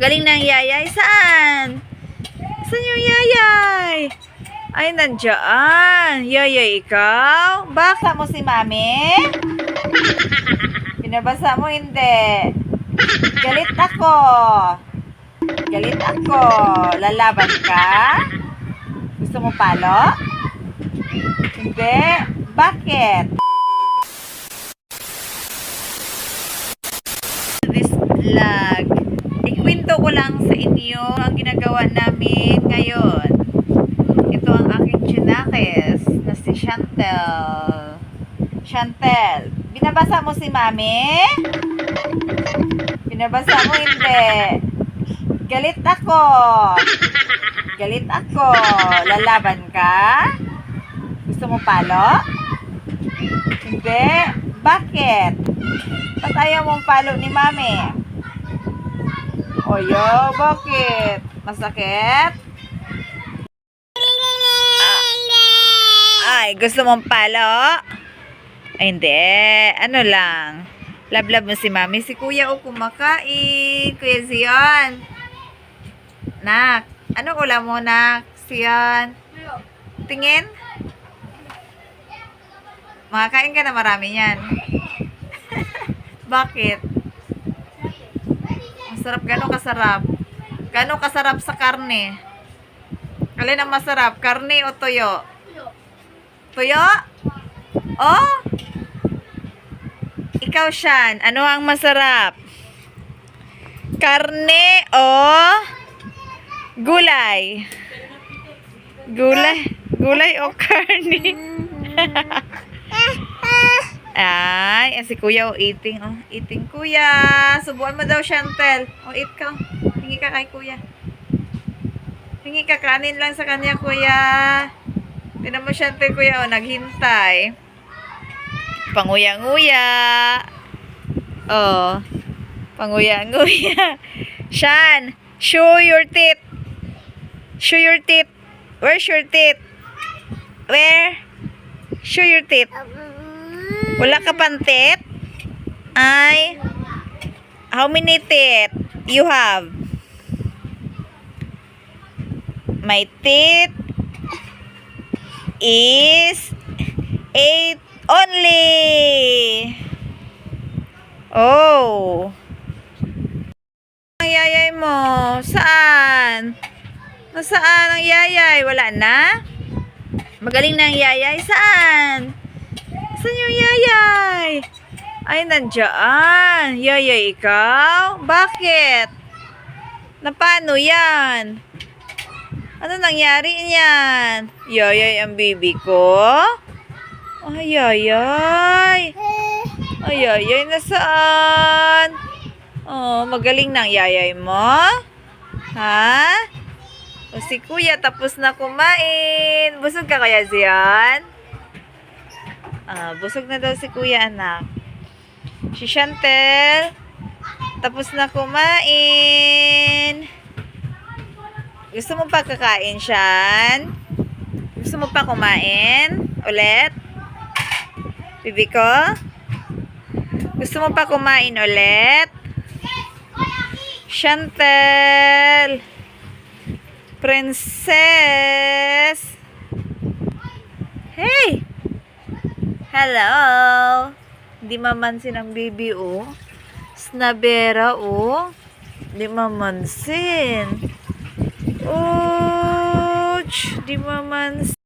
Galing ng yayay. Saan? Saan yung yayay? Ay, nandiyan. Yayay, ikaw? Baka mo si mami? Pinabasa mo, hindi. Galit ako. Galit ako. Lalaban ka? Gusto mo palo? Hindi. Bakit? This vlog. Ikwento ko lang sa inyo ang ginagawa namin ngayon. Ito ang aking chinakis na si Chantel. Chantel, binabasa mo si Mami? Binabasa mo hindi. Galit ako. Galit ako. Lalaban ka? Gusto mo palo? Hindi. Bakit? Ba't ayaw mong palo ni Mami? Oyo, bakit? Masakit? Ah. Ay, gusto mong palo? Ay, hindi. Ano lang. Lablab mo si Mami. Si Kuya o kumakain. Kuya Zion. Nak, ano ulam mo, Nak? Zion? Tingin? Makakain ka na marami yan. Bakit? Masarap. Gano'ng kasarap? Gano'ng kasarap sa karne? Alin ang masarap? Karne o tuyo? Tuyo? Oh? Ikaw, Shan. Ano ang masarap? Karne o gulay? Gulay? Gulay o karne? Ay, si kuya o eating. Oh, eating kuya. Subuan mo daw, Chantel. O, eat ka. Hingi ka kay kuya. Hingi ka kanin lang sa kanya, kuya. Tinan mo, Chantel, kuya. O, naghintay. Panguya-nguya. Oh. Panguya-nguya. Shan, show your teeth. Show your teeth. Where's your teeth? Where? Show your teeth. Wala ka pantit? Ay. How many teeth you have? My teeth is eight only. Oh. Ang yayay mo? Saan? Nasaan ang yayay? Wala na? Magaling na ang yayay? Saan? Saan yung yayay? Ay, nandiyan. Yayay, ikaw? Bakit? Na paano yan? Ano nangyari niyan? Yayay ang bibi ko? Ay, yayay. Ay, yayay, nasaan? Oh, magaling ng yayay mo? Ha? O si kuya, tapos na kumain. Busog ka kaya siyan? Ah, busog na daw si kuya, anak. Si Chantel, tapos na kumain. Gusto mo pa kakain, Shan? Gusto mo pa kumain? Ulit? Bibi ko? Gusto mo pa kumain ulit? Chantel! Princess! Hey! Hello! Di mamansin ang baby, oh. Snabera, oh. Di mamansin. Ouch! Di mamansin.